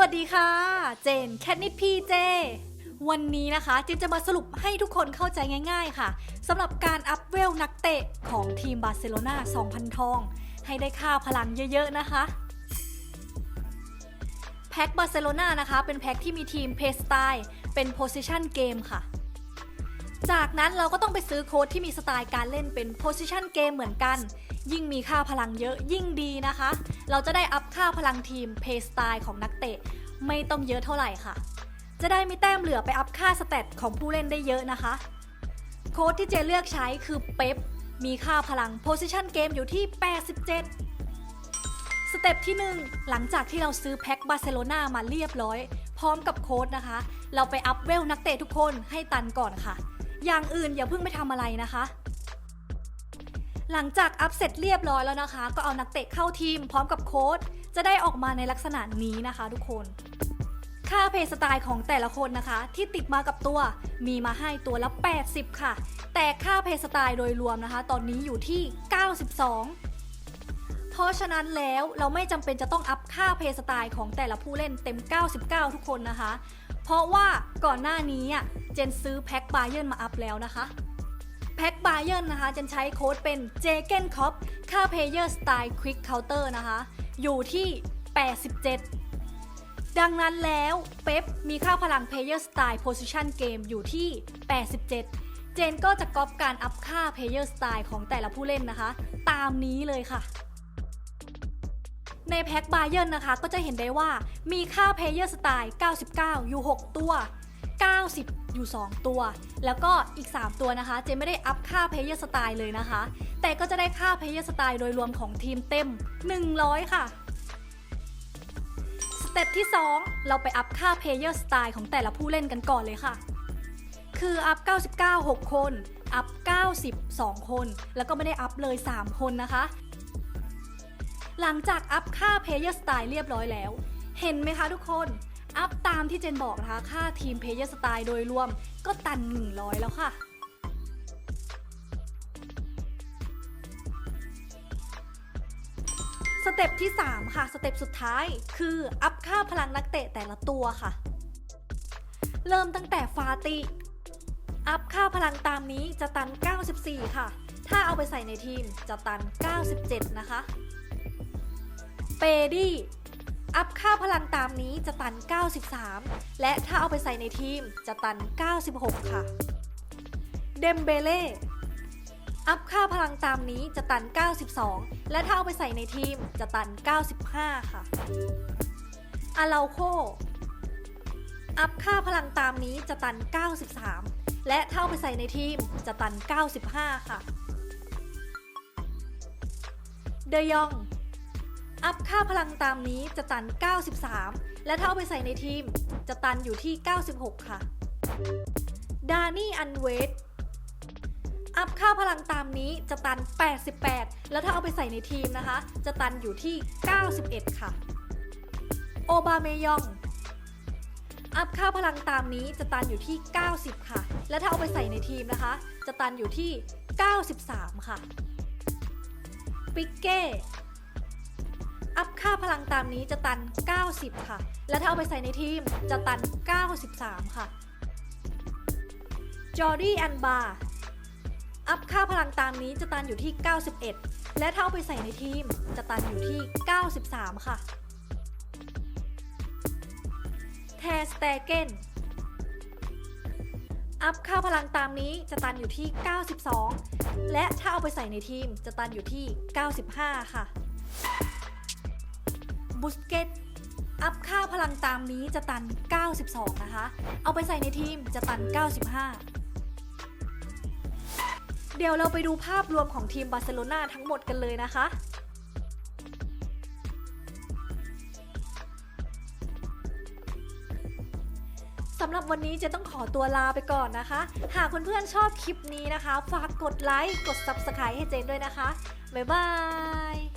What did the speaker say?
วัสดีค่ะ เจนแคทนิดพีเจ วันนี้นะคะเจนจะมาสรุปให้ทุกคนเข้าใจง่าย ๆค่ะสำหรับการอัพเวลนักเตะของทีมบาร์เซโลนา2,000 ทอง ให้ได้ค่าพลังเยอะ ๆ นะคะ แพ็คบาร์เซโลนานะคะ เป็นแพ็คที่มีทีมเพสไตล์เป็นโพซิชันเกมค่ะ จากนั้นเราก็ต้องไปซื้อโค้ดที่มีสไตล์การเล่นเป็น position game เหมือนกันยิ่งมีค่าพลังเยอะยิ่งดีนะคะ เราจะได้อัพค่าพลังทีม play style ของนักเตะ ไม่ต้องเยอะเท่าไหร่ค่ะ จะได้มีแต้มเหลือไปอัพค่าสเตตของผู้เล่นได้เยอะนะคะ โค้ดที่เจเลือกใช้คือเป๊ปมีค่าพลัง position game อยู่ที่ 87 สเต็ปที่ 1 หลังจากที่เราซื้อแพ็คบาร์เซโลนามาเรียบร้อย พร้อมกับโค้ดนะคะ เราไปอัพเวลนักเตะทุกคนให้ตันก่อนค่ะ อย่างอื่นอย่าเพิ่งไปทำอะไรนะคะ หลังจากอัพเสร็จเรียบร้อยแล้วนะคะ ก็เอานักเตะเข้าทีมพร้อมกับโค้ดจะได้ออกมาในลักษณะนี้นะคะทุกคน ค่าเพย์สไตล์ของแต่ละคนนะคะ ที่ติดมากับตัวมีมาให้ตัวละ 80 ค่ะ แต่ค่าเพย์สไตล์โดยรวมนะคะ ตอนนี้อยู่ที่ 92 เพราะฉะนั้นแล้วเราไม่จำเป็นจะต้องอัพค่าเพย์สไตล์ของแต่ละผู้เล่นเต็ม 99 ทุกคนนะคะ เพราะว่าก่อนหน้านี้เจนซื้อแพ็คบาเยนมาอัพแล้วนะคะ พ็คบาเยนนะคะจนใช้โค้ดเป็น j g e n c o p ค่า Player Style Quick Counter นะคะ อยู่ที่ 87 ดังนั้นแล้วเป๊ปมีค่าพลัง Player Style Position Game อยู่ที่ 87 เจนก็จะก๊อปการอัพค่า Player Style ของแต่ละผู้เล่นนะคะ ตามนี้เลยค่ะในแพ็คบาเยนนะคะก็จะเห็นได้ว่ามีค่า Player Style 99 อยู่ 6 ตัว 90 อยู่ 2 ตัว แล้วก็อีก 3 ตัวนะคะ เจไม่ได้อัพค่า Player Style เลยนะคะ แต่ก็จะได้ค่า Player Style โดยรวมของทีมเต็ม 100 ค่ะสเต็ปที่ 2 เราไปอัพค่า Player Style ของแต่ละผู้เล่นกันก่อนเลยค่ะ คืออัพ 99 6 คน อัพ 90 2 คน แล้วก็ไม่ได้อัพเลย 3 คนนะคะ หลังจากอัพค่า Player Style เรียบร้อยแล้ว เห็นไหมคะทุกคน อัพตามที่เจนบอกนะคะ ค่าทีม Player Style โดยรวมก็ตัน 100 แล้วค่ะสเต็ปที่ 3 ค่ะ สเต็ปสุดท้ายคืออัพค่าพลังนักเตะแต่ละตัวค่ะ เริ่มตั้งแต่ฟาติ อัพค่าพลังตามนี้จะตัน 94 ค่ะ ถ้าเอาไปใส่ในทีมจะตัน 97 นะคะ เปดี้ อัพค่าพลังตามนี้จะตัน 93 และถ้าเอาไปใส่ในทีมจะตัน 96 ค่ะ เดมเบเล่ อัพค่าพลังตามนี้จะตัน 92 และถ้าเอาไปใส่ในทีมจะตัน 95 ค่ะ อาเลาโค อัพค่าพลังตามนี้จะตัน 93 และถ้าเอาไปใส่ในทีมจะตัน 95 ค่ะ เดยอง อัพค่าพลังตามนี้จะตัน 93 และถ้าเอาไปใส่ในทีม จะตันอยู่ที่ 96 ค่ะ ดานี่อันเวสอัพค่าพลังตามนี้จะตัน 88 แล้วถ้าเอาไปใส่ในทีมนะคะ จะตันอยู่ที่ 91 ค่ะ โอบาเมยอง อัพค่าพลังตามนี้จะตันอยู่ที่ 90 ค่ะ และถ้าเอาไปใส่ในทีมนะคะ จะตันอยู่ที่ 93 ค่ะ ปิกเก้ อัพค่าพลังตามนี้จะตัน 90 ค่ะ และถ้าเอาไปใส่ในทีมจะตัน 93 ค่ะ จอร์ดี้แอนบาร์อัพค่าพลังตามนี้จะตันอยู่ที่ 91 และถ้าเอาไปใส่ในทีมจะตันอยู่ที่ 93 ค่ะ แทสเตเกนอัพค่าพลังตามนี้จะตันอยู่ที่ 92 และถ้าเอาไปใส่ในทีมจะตันอยู่ที่ 95 ค่ะ บุสเกตอัพค่าพลังตามนี้จะตัน 92 นะคะ เอาไปใส่ในทีมจะตัน 95 เดี๋ยวเราไปดูภาพรวมของทีมบาร์เซโลนาทั้งหมดกันเลยนะคะสำหรับวันนี้จะต้องขอตัวลาไปก่อนนะคะ หากเพื่อนๆชอบคลิปนี้นะคะ ฝากกดไลค์ กด Subscribe ให้เจนด้วยนะคะ บ๊ายบาย